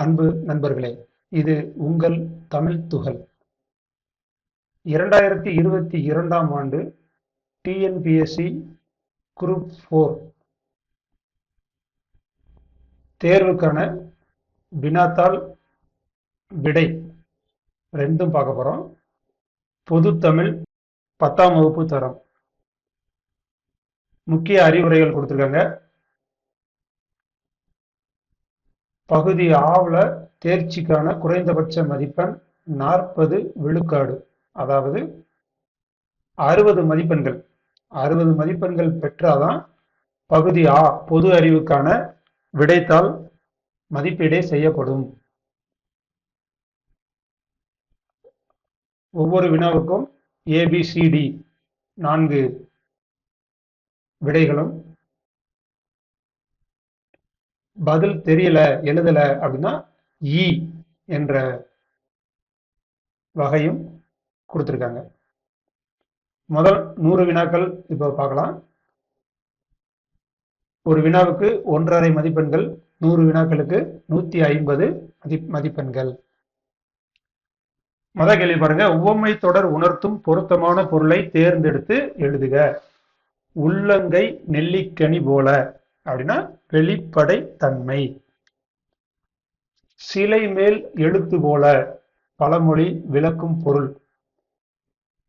அன்பு நண்பர்களே இது உங்கள் தமிழ் துகள். இரண்டாயிரத்தி இருபத்தி இரண்டாம் ஆண்டு டிஎன்பிஎஸ்சி குரூப் ஃபோர் தேர்வுக்கான வினாத்தாள் விடை ரெண்டும் பார்க்க போகிறோம் பொது தமிழ் பத்தாம் வகுப்பு தரம். முக்கிய அறிவுரைகள் கொடுத்துருக்காங்க. பகுதி ஆவில் தேர்ச்சிக்கான குறைந்தபட்ச மதிப்பெண் நாற்பது விழுக்காடு. அதாவது அறுபது மதிப்பெண்கள். அறுபது மதிப்பெண்கள் பெற்றாதான் பகுதி ஆ பொது அறிவுக்கான விடைத்தாள் மதிப்பீடே செய்யப்படும். ஒவ்வொரு வினாவுக்கும் ஏபிசிடி நான்கு விடைகளும் பதில் தெரியல எழுதல அப்படின்னா இ என்ற வகையும் கொடுத்துருக்காங்க. முதல் நூறு வினாக்கள் இப்போ பார்க்கலாம். ஒரு வினாவுக்கு ஒன்றரை மதிப்பெண்கள் நூறு வினாக்களுக்கு நூத்தி ஐம்பது மதி மதிப்பெண்கள். மத கேள்வி பாருங்க. உவமை தொடர் உணர்த்தும் பொருத்தமான பொருளை தேர்ந்தெடுத்து எழுதுக. உள்ளங்கை நெல்லிக்கனி போல. அப்படின்னா வெளிப்படை தன்மை சிலை மேல் எழுத்து போல பழமொழி விளக்கும் பொருள்.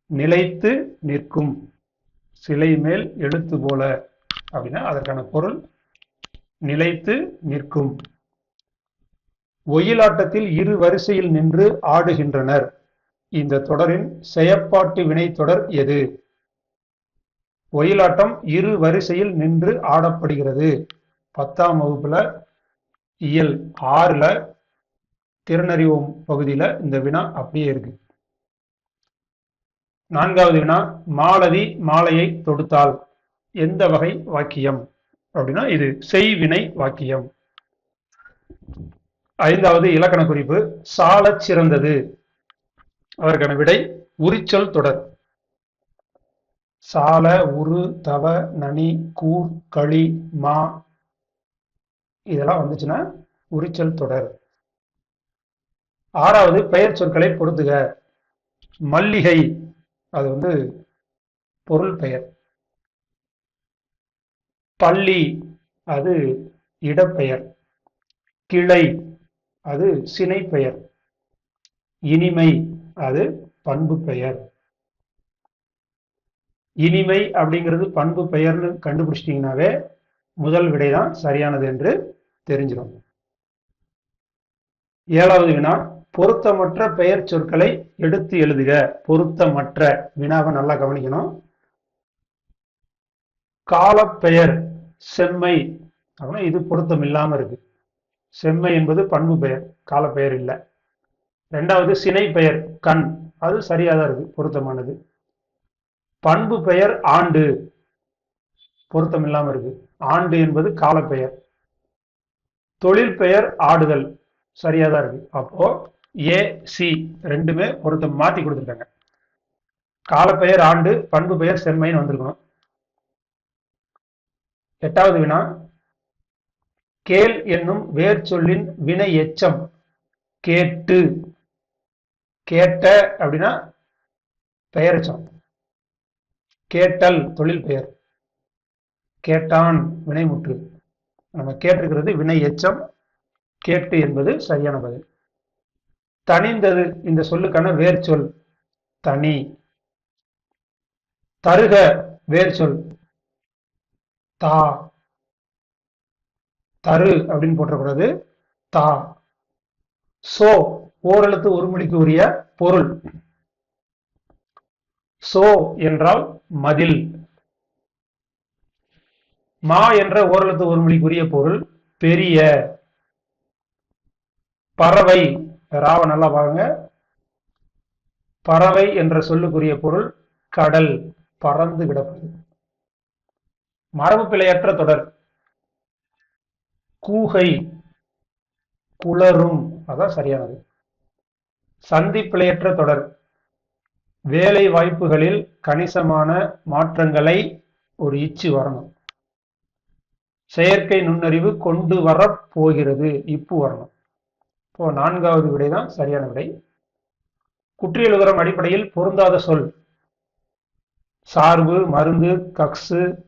நிலைத்து நிற்கும். சிலை மேல் எழுத்து போல அப்படின்னா அதற்கான பொருள் நிலைத்து நிற்கும். ஒயிலாட்டத்தில் இரு வரிசையில் நின்று ஆடுகின்றனர். இந்த தொடரின் செயற்பாட்டு வினை தொடர் எது? ஒயிலாட்டம் இரு வரிசையில் நின்று ஆடப்படுகிறது. பத்தாம் வகுப்புல இயல் ஆறுல திறனறிவோம் பகுதியில இந்த வினா அப்படியே இருக்கு. நான்காவது வினா மாலதி மாலையை தொடுத்தால் எந்த வகை வாக்கியம்? அப்படின்னா இது செய்வினை வாக்கியம். ஐந்தாவது இலக்கண குறிப்பு சாலச் சிறந்தது. அதற்கான விடை உரிச்சல் தொடர். சால உரு தவ நனி கூர் களி மா. இதெல்லாம் வந்துச்சுன்னா உரிச்சல் தொடர். ஆறாவது பெயர் சொற்களை பொருத்துக மல்லிகை. அது வந்து பொருள் பெயர். பள்ளி அது இடப்பெயர். கிளை அது சினை பெயர் இனிமை அது பண்பு பெயர் இனிமை அப்படிங்கிறது பண்பு பெயர்னு கண்டுபிடிச்சிட்டிங்கனாவே முதல் விடைதான் சரியானது என்று தெரிஞ்சிடும். ஏழாவது வினா பொருத்தமற்ற பெயர் சொற்களை எடுத்து எழுதுக. பொருத்தமற்ற வினாவை நல்லா கவனிக்கணும். காலப்பெயர் செம்மை. அப்படின்னா இது பொருத்தம் இல்லாமல் இருக்கு. செம்மை என்பது பண்பு பெயர் காலப்பெயர் இல்லை. ரெண்டாவது சினை பெயர் கண். அது சரியாக தான் இருக்கு பொருத்தமானது. பண்பு பெயர் ஆண்டு. பொருத்தம் இல்லாம இருக்கு. ஆண்டு என்பது காலப்பெயர். தொழில் பெயர் ஆடுதல். சரியாதான் இருக்கு. அப்போ ஏ சி ரெண்டுமே பொருத்தம் மாத்தி கொடுத்துட்டாங்க காலப்பெயர் ஆண்டு பண்பு பெயர் செம்மைன்னு வந்திருக்கணும். எட்டாவது வினா கேள் என்னும் வேர் சொல்லின் வினை எச்சம். கேட்டு. கேட்ட அப்படின்னா பெயரச்சம் கேட்டல் தொழில் பெயர். கேட்டான் வினைமுற்று. நம்ம கேட்டிருக்கிறது வினை எச்சம் கேட்டு என்பது சரியான பதில். தனிந்தது இந்த சொல்லுக்கான வேர் சொல் தனி. தருக வேர் சொல் தா. தரு அப்படின்னு போட்டக்கூடாது தா. சோ ஓரெழுத்து ஒரு மொழிக்கு உரிய பொருள். சோ என்றால் மதில். மா என்ற ஓரளத்து ஒரு மொழிக்குரிய பொருள் பெரிய. பறவை. ராவ நல்லா பாருங்க. பறவை என்ற சொல்லுக்குரிய பொருள் கடல் பறந்து கிடப்பது. மரபு பிழையற்ற தொடர். கூகை குளரும் அதான் சரியானது. சந்தி பிழையற்ற தொடர். வேலை வாய்ப்புகளில் கணிசமான மாற்றங்களை ஒரு இச்சு வரணும். செயற்கை நுண்ணறிவு கொண்டு வர போகிறது. இப்பு வரணும். இப்போ நான்காவது விடை தான் சரியான விடை. குற்றியலுகரம் அடிப்படையில் பொருந்தாத சொல். சார்பு மருந்து கக்ஸு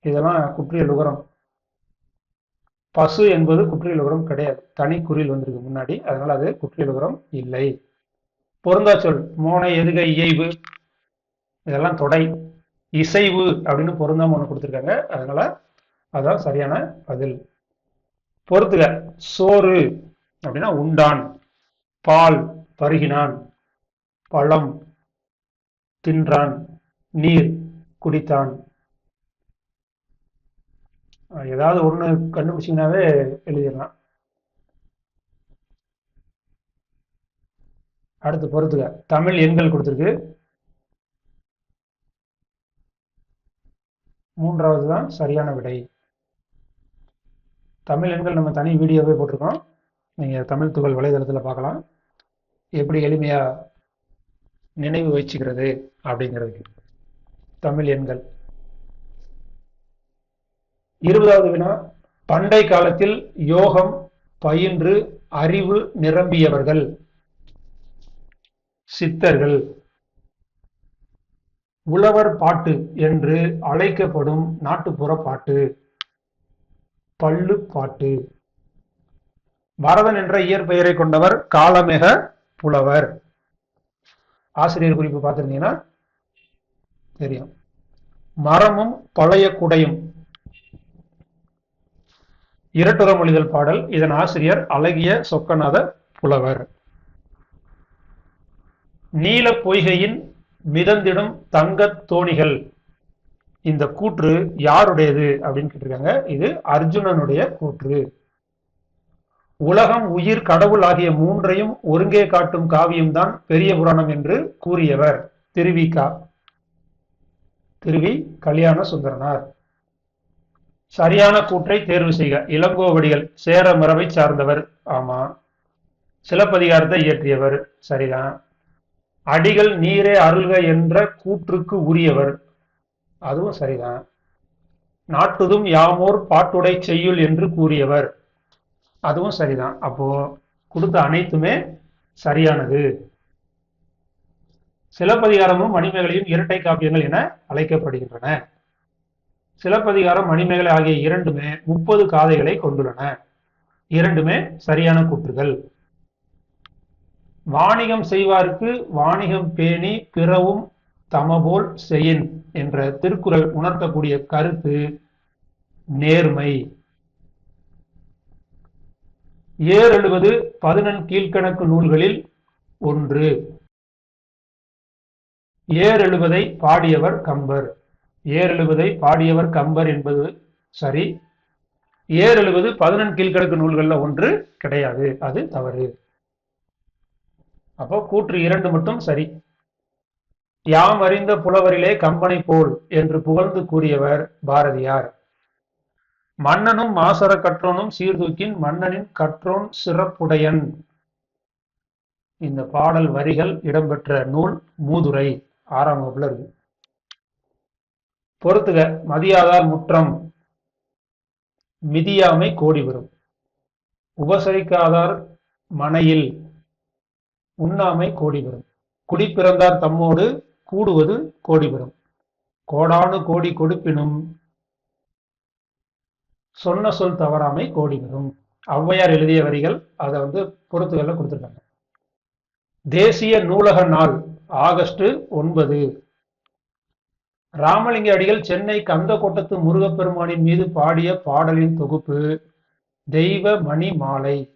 இதெல்லாம் குற்றியலுகரம். பசு என்பது குற்றியலுகரம் கிடையாது. தனி குறியில் வந்திருக்கு முன்னாடி. அதனால அது குற்றியலுகரம் இல்லை. பொருந்தா சொல் மோனை எதுகை இயைவு? இதெல்லாம் தொடை. இசைவு அப்படின்னு பொருந்தாம ஒன்று கொடுத்துருக்காங்க. அதனால அதான் சரியான பதில். பொறுத்துக சோறு அப்படின்னா உண்டான். பால் பருகினான். பழம் தின்றான். நீர் குடித்தான். ஏதாவது ஒண்ணு கண்டுபிடிச்சிங்கனாவே எழுதிடலாம். அடுத்து பொறுத்துக. தமிழ் எண்கள் கொடுத்துருக்கு. மூன்றாவது தான் சரியான விடை. தமிழ் எண்கள் நம்ம தனி வீடியோவே போட்டிருக்கோம். நீங்கள் தமிழ் துகள் வலைதளத்தில் பார்க்கலாம். எப்படி எளிமையாக நினைவு வச்சுக்கிறது அப்படிங்கிறதுக்கு. தமிழ் எண்கள். இருபதாவது வினா பண்டை காலத்தில் யோகம் பயின்று அறிவு நிரம்பியவர்கள். சித்தர்கள். உழவர் பாட்டு என்று அழைக்கப்படும் நாட்டுப்புற பாட்டு. பள்ளு பாட்டு. பரதன் என்ற இயற்பெயரை கொண்டவர் காலமேக புலவர். ஆசிரியர் குறிப்பு பார்த்திருந்தீங்கன்னா தெரியும். மரமும் பழைய குடையும். இரட்டுற மொழிதல் பாடல். இதன் ஆசிரியர் அழகிய சொக்கநாத புலவர். நீல பொய்கையின் மிதந்திடும் தங்கத் தோணிகள். இந்த கூற்று யாருடையது அப்படின்னு கேட்டிருக்காங்க. இது அர்ஜுனனுடைய கூற்று. உலகம் உயிர் கடவுள் ஆகிய மூன்றையும் ஒருங்கே காட்டும் காவியம்தான் பெரிய புராணம் என்று கூறியவர் திருவிகா. திருவி கல்யாண சுந்தரனார். சரியான கூற்றை தேர்வு செய்க. இளங்கோவடிகள் சேர மரபை சார்ந்தவர். ஆமா சிலப்பதிகாரத்தை இயற்றியவர். சரிதான். அடிகள் நீரே அருள்க என்ற கூற்றுக்கு உரியவர். அதுவும் சரிதான். நாட்டுதும் யாமோர் பாட்டுடை செய்யுள் என்று கூறியவர். அதுவும் சரிதான். அப்போ கொடுத்த அனைத்துமே சரியானது. சிலப்பதிகாரமும் மணிமேகலையும் இரட்டை காப்பியங்கள் என அழைக்கப்படுகின்றன. சிலப்பதிகாரம் மணிமேகலை ஆகிய இரண்டுமே முப்பது காதைகளை கொண்டுள்ளன. இரண்டுமே சரியான கூற்றுகள். வாணிகம் செய்வார்க்கு வாணிகம் பேணி பிறவும் தமபோல் செயின் என்ற திருக்குறள் உணர்த்தக்கூடிய கருத்து நேர்மை. ஏர் எழுவது பதினெண் கீழ்கணக்கு நூல்களில் ஒன்று. ஏர் எழுவதை பாடியவர் கம்பர். ஏர் எழுவதை பாடியவர் கம்பர் என்பது சரி. ஏர் எழுவது பதினெண் கீழ்கணக்கு நூல்களில் ஒன்று கிடையாது. அது தவறு. அப்போ கூற்று இரண்டு மட்டும் சரி. யாம் அறிந்த புலவரிலே கம்பனை போல் என்று புகழ்ந்து கூறியவர் பாரதியார். மன்னனும் மாசர கற்றோனும் சீர்தூக்கின் மன்னனின் கற்றோன் சிறப்புடையன். இந்த பாடல் வரிகள் இடம்பெற்ற நூல் மூதுரை ஆறாம் வகுப்புல இருக்கு. பொறுத்துக மதியாதார் முற்றம் மிதியாமை கோடி வரும். உபசரிக்காதார் மனையில் உண்ணாமை கோடி வரும் குடிப்பிறந்தார் தம்மோடு கூடுவது கோடி கோடானு கோடி கொடுப்பினும் சொன்ன சொல் தவறாமை கோடி ஔவையார் எழுதிய வரிகள் அதை வந்து பொறுத்துகளில் கொடுத்துருக்காங்க. தேசிய நூலக நாள் ஆகஸ்ட் ஒன்பது. ராமலிங்க அடிகள் சென்னை கந்தக்கோட்டத்து முருகப்பெருமானின் மீது பாடிய பாடலின் தொகுப்பு தெய்வ மணி மாலை.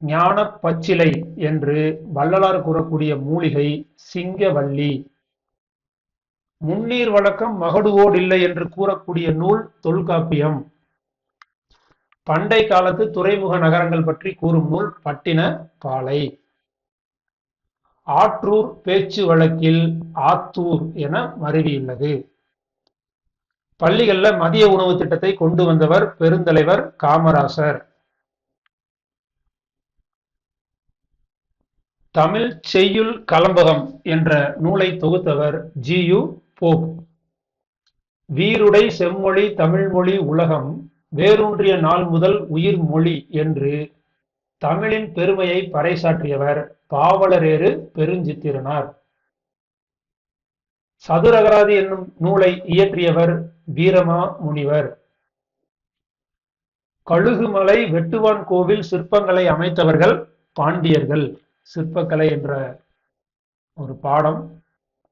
ஞான பச்சிலை என்று வள்ளலார் கூறக்கூடிய மூலிகை சிங்கவல்லி முன்னீர் வழக்கம் மகடுவோடு இல்லை என்று கூறக்கூடிய நூல் தொல்காப்பியம். பண்டை காலத்து துறைமுக நகரங்கள் பற்றி கூறும் நூல் பட்டின பாலை. ஆற்றூர் பேச்சு வழக்கில் ஆத்தூர் என மருவியுள்ளது. பள்ளிகளில் மதிய உணவு திட்டத்தை கொண்டு வந்தவர் பெருந்தலைவர் காமராசர். தமிழ் செய்யுள் கலம்பகம் என்ற நூலை தொகுத்தவர் ஜி யு போப். வீருடை செம்மொழி தமிழ்மொழி உலகம் வேரூன்றிய நாள் முதல் உயிர் மொழி என்று தமிழின் பெருமையை பறைசாற்றியவர் பாவலரேறு பெருஞ்சித்திரனார். சதுரகராதி என்னும் நூலை இயற்றியவர் வீரமா முனிவர். கழுகுமலை வெட்டுவான் கோவில் சிற்பங்களை அமைத்தவர்கள் பாண்டியர்கள். சிற்பக்கலை என்ற ஒரு பாடம்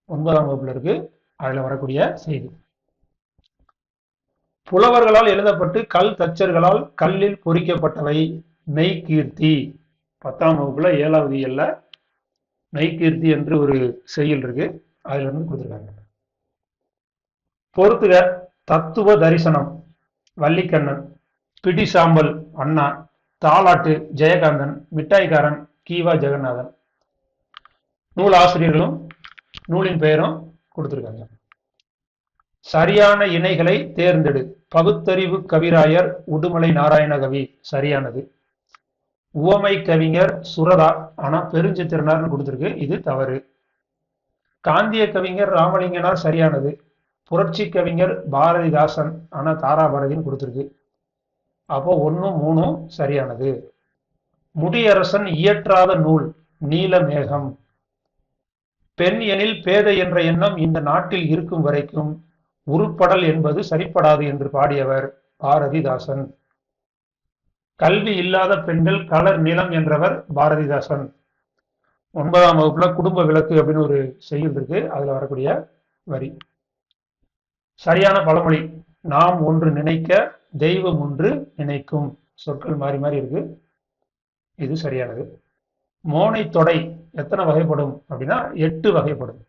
ஒன்பதாம் வகுப்புல இருக்கு. அதுல வரக்கூடிய செய்தி. புலவர்களால் எழுதப்பட்டு கல் தச்சர்களால் கல்லில் பொறிக்கப்பட்டவை மெய்கீர்த்தி. பத்தாம் வகுப்புல ஏழாவது இயல்ல மெய்கீர்த்தி என்று ஒரு செயல் இருக்கு. அதுல இருந்து கொடுத்துருக்காங்க. பொறுத்துக தத்துவ தரிசனம் வள்ளிக்கண்ணன் பிடி சாம்பல் அண்ணா தாலாட்டு ஜெயகாந்தன் மிட்டாய்க்காரன் கீவா ஜெகநாதன். நூல் ஆசிரியர்களும் நூலின் பெயரும் கொடுத்துருக்காங்க. சரியான இணைகளை தேர்ந்தெடு. பகுத்தறிவு கவிராயர் உடுமலை நாராயணகவி சரியானது. உவமை கவிஞர் சுரதா ஆனா பெருஞ்சித்திரனார்னு கொடுத்துருக்கு. இது தவறு. காந்திய கவிஞர் ராமலிங்கனார் சரியானது. புரட்சி கவிஞர் பாரதிதாசன் ஆனா தாராபாரதின்னு கொடுத்துருக்கு. அப்போ ஒன்னும் மூணும் சரியானது. முடியரசன் இயற்றாத நூல் நீலமேகம் பெண் எனில் பேதை என்ற எண்ணம் இந்த நாட்டில் இருக்கும் வரைக்கும் உருப்படல் என்பது சரிப்படாது என்று பாடியவர் பாரதிதாசன். கல்வி இல்லாத பெண்கள் கலர் நிலம் என்றவர் பாரதிதாசன். ஒன்பதாம் வகுப்புல குடும்ப விளக்கு அப்படின்னு ஒரு செய்யுள் இருக்கு அதுல வரக்கூடிய வரி. சரியான பழமொழி நாம் ஒன்று நினைக்க தெய்வம் ஒன்று நினைக்கும். சொற்கள் மாறி மாறி இருக்கு. இது சரியானது. மோனை தொடை எத்தனை வகைப்படும் அப்படின்னா எட்டு வகைப்படும்.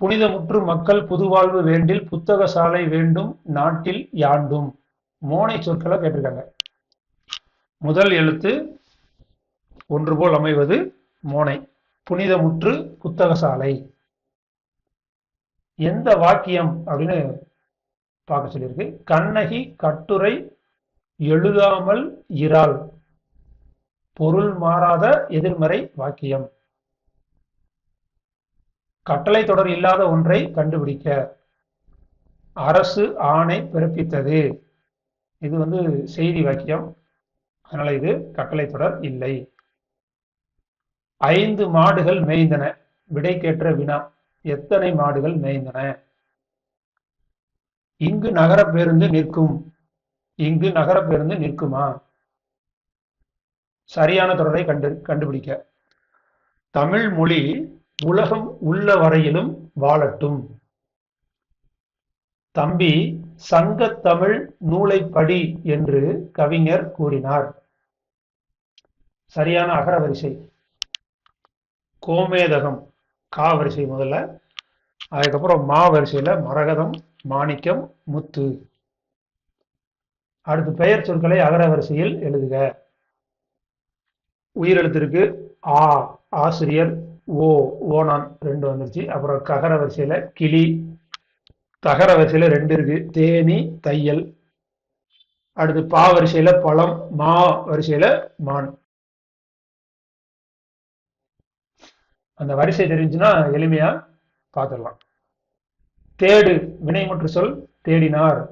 புனிதமுற்று மக்கள் புதுவாழ்வு வேண்டில் புத்தக சாலை வேண்டும் நாட்டில் யாண்டும். மோனை சொற்களை கேட்டிருக்காங்க. முதல் எழுத்து ஒன்று போல் அமைவது மோனை. புனிதமுற்று புத்தக சாலை. எந்த வாக்கியம் அப்படின்னு பார்க்க சொல்லியிருக்கு. கண்ணகி கட்டுரை எழுதாமல் இறால். பொருள் மாறாத எதிர்மறை வாக்கியம். கட்டளை தொடர் இல்லாத ஒன்றை கண்டுபிடிக்க. அரசு ஆணை பிறப்பித்தது. இது வந்து செய்தி வாக்கியம். அதனால இது கட்டளை தொடர் இல்லை. ஐந்து மாடுகள் மேய்ந்தன. விடைக்கேற்ற வினா. எத்தனை மாடுகள் மேய்ந்தன? இங்கு நகர பேருந்து நிற்கும். இங்கு நகர பேருந்து நிற்குமா? சரியான தொடரை கண்டு கண்டுபிடிக்க. தமிழ் மொழி உலகம் உள்ள வரையிலும் வாழட்டும். தம்பி சங்க தமிழ் நூலை படி என்று கவிஞர் கூறினார். சரியான அகரவரிசை. கோமேதகம் கா வரிசை முதல்ல. அதுக்கப்புறம் மா வரிசையில மரகதம் மாணிக்கம் முத்து. அடுத்து பெயர் சொற்களை அகரவரிசையில் எழுதுக. உயிரெழுத்திற்கு ஆ ஆசிரியர் ஓ ஓனான் ரெண்டு வந்துருச்சு. அப்புறம் ககர வரிசையில கிளி தகர வரிசையில ரெண்டு இருக்கு. தேனி தையல். அடுத்து பா வரிசையில பழம் மா வரிசையில மான். அந்த வரிசை தெரிஞ்சுன்னா எளிமையா பார்த்துடலாம் தேடு வினைமுற்று சொல் தேடினார்.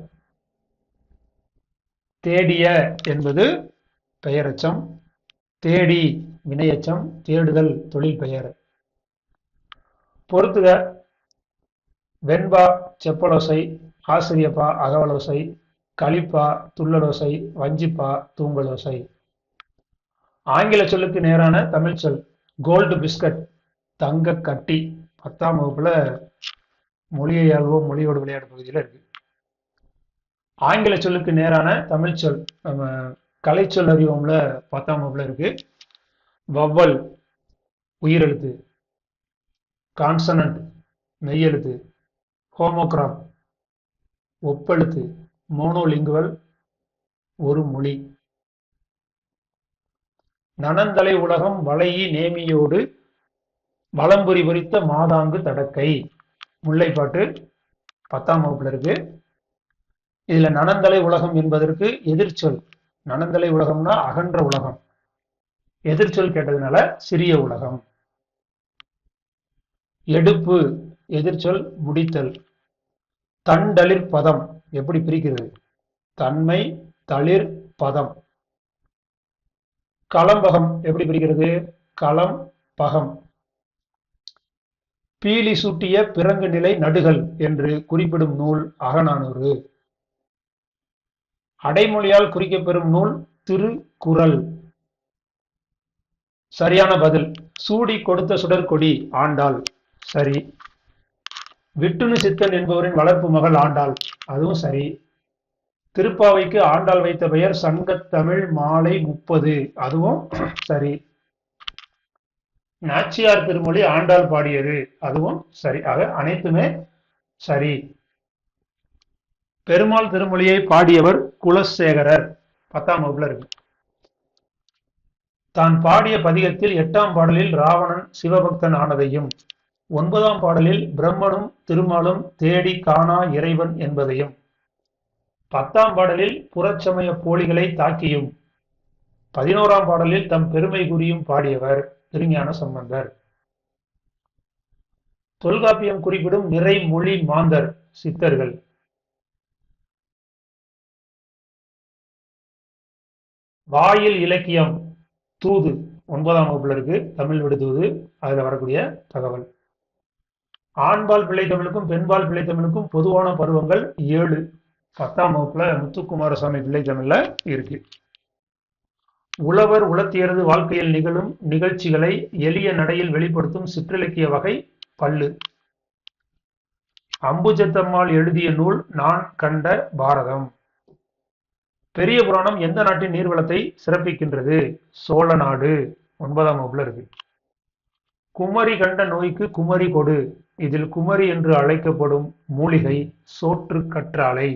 தேடிய என்பது பெயரச்சம். தேடி வினையச்சம் தேடுதல் தொழில் பெயர். பொறுத்துக வெண்பா செப்பலோசை ஆசிரியப்பா அகவலோசை களிப்பா துள்ளலோசை வஞ்சிப்பா தூங்கலோசை. ஆங்கில சொல்லுக்கு நேரான தமிழ் சொல் கோல்டு பிஸ்கட் தங்க கட்டி. பத்தாம் வகுப்புல மொழியை மொழியோடு விளையாடு பகுதியில் இருக்கு. ஆங்கில சொல்லுக்கு நேரான தமிழ் சொல் நம்ம கலைச்சொல் அறிவோம்ல பத்தாம் வகுப்புல இருக்கு. வவ்வல் உயிரெழுத்து. கான்சனன்ட் மெய்யெழுத்து. ஹோமோகிராப் ஒப்பெழுத்து. மோனோலிங்குவல் ஒரு மொழி. நனந்தலை உலகம் வளையி நேமியோடு வளம்புரி பொறித்த மாதாங்கு தடக்கை. முல்லைப்பாட்டு பத்தாம் வகுப்புல இருக்கு. இதுல நனந்தலை உலகம் என்பதற்கு எதிர்ச்சொல். நனந்தலை உலகம்னா அகன்ற உலகம். எதிர்ச்சொல் கேட்டதுனால சிறிய உலகம். எடுப்பு எதிர்ச்சொல் முடித்தல். தண்டளிர் பதம் எப்படி பிரிக்கிறது? தன்மை தளிர் பதம். களம்பகம் எப்படி பிரிக்கிறது? களம் பகம். பீலி சூட்டிய பிறங்கு நிலை நடுகள் என்று குறிப்பிடும் நூல் அகநானூறு. அடைமொழியால் குறிக்கப்பெறும் நூல் திருக்குறள். சரியான பதில். சூடி கொடுத்த சுடற்கொடி ஆண்டாள். சரி. விட்டுணு சித்தன் என்பவரின் வளர்ப்பு மகள் ஆண்டாள். அதுவும் சரி. திருப்பாவைக்கு ஆண்டாள் வைத்த பெயர் சங்கத்தமிழ் மாலை முப்பது. அதுவும் சரி. நாச்சியார் திருமொழி ஆண்டாள் பாடியது. அதுவும் சரி. ஆக அனைத்துமே சரி. பெருமாள் திருமொழியை பாடியவர் குலசேகரர். பத்தாம் வகுப்புல இருக்கு. தான் பாடிய பதிகத்தில் எட்டாம் பாடலில் ராவணன் சிவபக்தன் ஆனதையும் ஒன்பதாம் பாடலில் பிரம்மனும் திருமாலும் தேடி காணா இறைவன் என்பதையும் பத்தாம் பாடலில் புறச்சமய போலிகளை தாக்கியும் பதினோராம் பாடலில் தம் பெருமை குறியும் பாடியவர் திருஞான சம்பந்தர். தொல்காப்பியம் குறிப்பிடும் நிறை மொழி மாந்தர் சித்தர்கள். வாயில் இலக்கியம் தூது ஒன்பதாம் வகுப்புல இருக்கு. தமிழ் விடுதூது அதுல வரக்கூடிய தகவல். ஆண்பால் பிள்ளைத்தமிழுக்கும் பெண்பால் பிள்ளைத்தமிழுக்கும் பொதுவான பருவங்கள் ஏழு. பத்தாம் வகுப்புல முத்துக்குமாரசாமி பிள்ளைத்தமிழ்ல இருக்கு. உழவர் உளத்தியரது வாழ்க்கையில் நிகழும் நிகழ்ச்சிகளை எளிய நடையில் வெளிப்படுத்தும் சிற்றிலக்கிய வகை பல்லு. அம்புஜத்தம்மாள் எழுதிய நூல் நான் கண்ட பாரதம். பெரிய புராணம் எந்த நாட்டின் நீர்வளத்தை சிறப்பிக்கின்றது? சோழ நாடு. ஒன்பதாம் வகுப்புல இருக்கு. குமரி கண்ட நோய்க்கு குமரி கொடு. இதில் குமரி என்று அழைக்கப்படும் மூலிகை சோற்று கற்றாழை.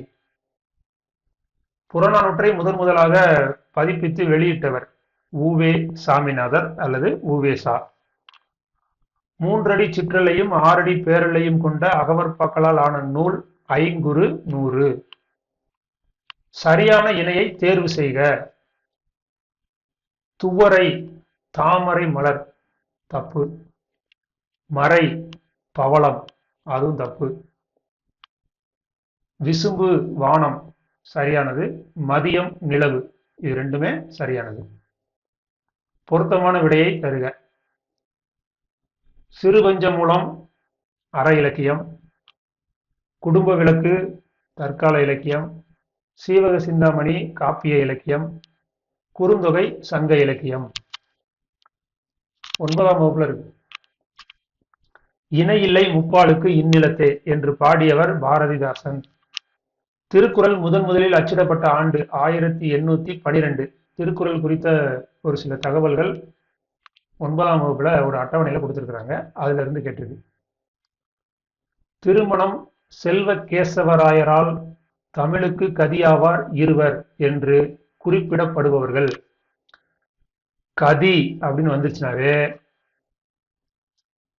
புறநானூற்றை முதன் முதலாக பதிப்பித்து வெளியிட்டவர் ஊவே சாமிநாதர் அல்லது ஊவேசா மூன்றடி சிற்றலையும் ஆறடி பேரலையும் கொண்ட அகவற்பாக்களால் ஆன நூல் ஐங்குறு நூறு. சரியான இணையை தேர்வு செய்க. துவரை தாமரை மலர் தப்பு. மறை பவளம் அதுவும் தப்பு. விசும்பு வானம் சரியானது. மதியம் நிலவு இது ரெண்டுமே சரியானது. பொருத்தமான விடையை தருக. சிறுபஞ்ச மூலம் அற இலக்கியம். குடும்ப விளக்கு தற்கால இலக்கியம். சீவக சிந்தாமணி காப்பிய இலக்கியம் குறுந்தொகை சங்க இலக்கியம். ஒன்பதாம் வகுப்புல இருக்கு. இணையில்லை முப்பாலுக்கு இந்நிலத்தே என்று பாடியவர் பாரதிதாசன். திருக்குறள் முதன் முதலில் அச்சிடப்பட்ட ஆண்டு ஆயிரத்தி எண்ணூத்தி பனிரெண்டு. திருக்குறள் குறித்த ஒரு சில தகவல்கள் ஒன்பதாம் வகுப்புல ஒரு அட்டவணையில கொடுத்துருக்குறாங்க. அதுல இருந்து கேட்டிருக்கு. திருமணம் செல்வ கேசவராயரால் தமிழுக்கு கதியாவார் இருவர் என்று குறிப்பிடப்படுபவர்கள். கதி அப்படின்னு வந்துருச்சுனாவே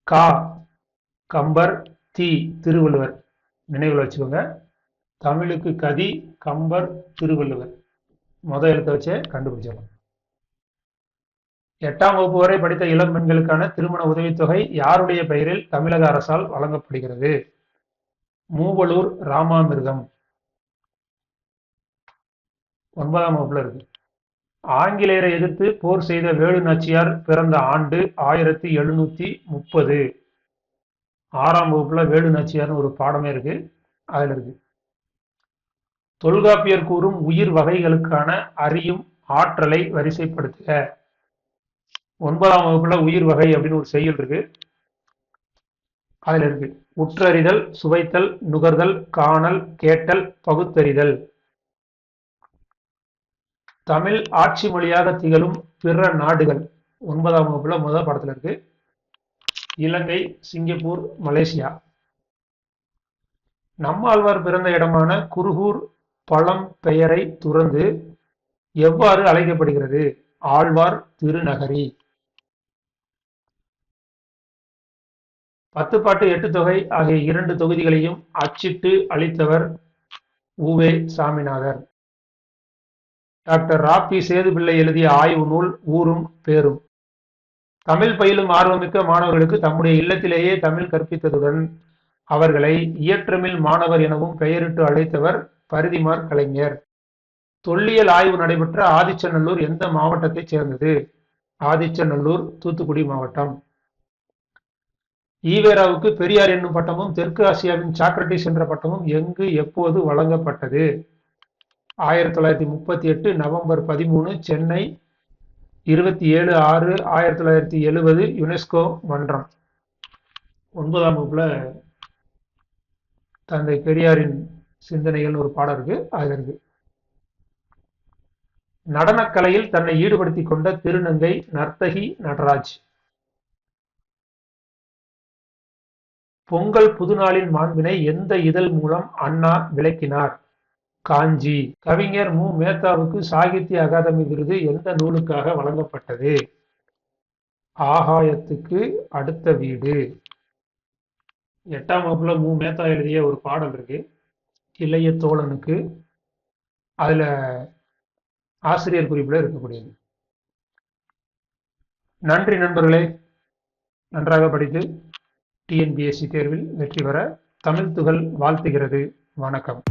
கா கம்பர் தி திருவள்ளுவர். நினைவில் வச்சுக்கோங்க. தமிழுக்கு கதி கம்பர் திருவள்ளுவர். முத எழுத்த வச்சே கண்டுபிடிச்சிடலாம். எட்டாம் வகுப்பு வரை படித்த இளம் பெண்களுக்கான திருமண உதவித்தொகை யாருடைய பெயரில் தமிழக அரசால் வழங்கப்படுகிறது? மூவலூர் ராமாமிர்தம். ஒன்பதாம் வகுப்புல இருக்கு. ஆங்கிலேயரை எதிர்த்து போர் செய்த வேலு நாச்சியார் பிறந்த ஆண்டு ஆயிரத்தி எழுநூத்தி முப்பது. ஆறாம் வகுப்புல வேலு நாச்சியார்னு ஒரு பாடமே இருக்கு. அதுல இருக்கு. தொல்காப்பியர் கூறும் உயிர் வகைகளுக்கான அறியும் ஆற்றலை வரிசைப்படுத்துக. ஒன்பதாம் வகுப்புல உயிர் வகை அப்படின்னு ஒரு செய்யுள் இருக்கு. அதுல இருக்கு. உற்றறிதல் சுவைத்தல் நுகர்தல் காணல் கேட்டல் பகுத்தறிதல். தமிழ் ஆட்சி மொழியாக திகழும் பிற நாடுகள். ஒன்பதாம் வகுப்புல முதல் படத்துல இருக்கு. இலங்கை சிங்கப்பூர் மலேசியா. நம்மாழ்வார் பிறந்த இடமான குருகூர் பழம் பெயரை துறந்து எவ்வாறு அழைக்கப்படுகிறது? ஆழ்வார் திருநகரி. பத்து பாட்டு எட்டு தொகை ஆகிய இரண்டு தொகுதிகளையும் அச்சிட்டு அளித்தவர் U Ve Saminathar. Doctor R P Sethupillai எழுதிய ஆய்வு நூல் ஊரும் பேரும். தமிழ் பயிலும் ஆர்வமிக்க மாணவர்களுக்கு தம்முடைய இல்லத்திலேயே தமிழ் கற்பித்ததுடன் அவர்களை இயற்றமிழ் மாணவர் எனவும் பெயரிட்டு அழைத்தவர் பரிதிமார் கலைஞர். தொல்லியல் ஆய்வு நடைபெற்ற ஆதிச்சநல்லூர் எந்த மாவட்டத்தைச் சேர்ந்தது? ஆதிச்சநல்லூர் தூத்துக்குடி மாவட்டம். ஈவேராவுக்கு பெரியார் என்னும் பட்டமும் தெற்கு ஆசியாவின் சாக்ரட்டிஸ் என்ற பட்டமும் எங்கு எப்போது வழங்கப்பட்டது? ஆயிரத்தி தொள்ளாயிரத்தி முப்பத்தி எட்டு நவம்பர் பதிமூணு சென்னை இருபத்தி ஏழு ஆறு ஆயிரத்தி தொள்ளாயிரத்தி எழுபது யுனெஸ்கோ மன்றம். ஒன்பதாம் வகுப்பில் தந்தை பெரியாரின் சிந்தனைகள் ஒரு பாடம் இருக்கு அது இருக்கு. நடனக்கலையில் தன்னை ஈடுபடுத்தி கொண்ட திருநங்கை நர்த்தகி நடராஜ். பொங்கல் புதுநாளின் மாண்பினை எந்த இதழ் மூலம் அண்ணா விளக்கினார்? காஞ்சி. கவிஞர் மு. மேத்தாவுக்கு சாகித்ய அகாதமி விருது எந்த நூலுக்காக வழங்கப்பட்டது? ஆகாயத்துக்கு அடுத்த வீடு. எட்டாம் வகுப்புல மு. மேத்தா எழுதிய ஒரு பாடல் இருக்கு. இளைய தோழனுக்கு அதுல ஆசிரியர் குறிப்பில் இருக்கக்கூடியது. நன்றி நண்பர்களே. நன்றாக படித்து டிஎன்பிஎஸ்சி தேர்வில் வெற்றி பெற தமிழ் துகள் வாழ்த்துகிறது. வணக்கம்.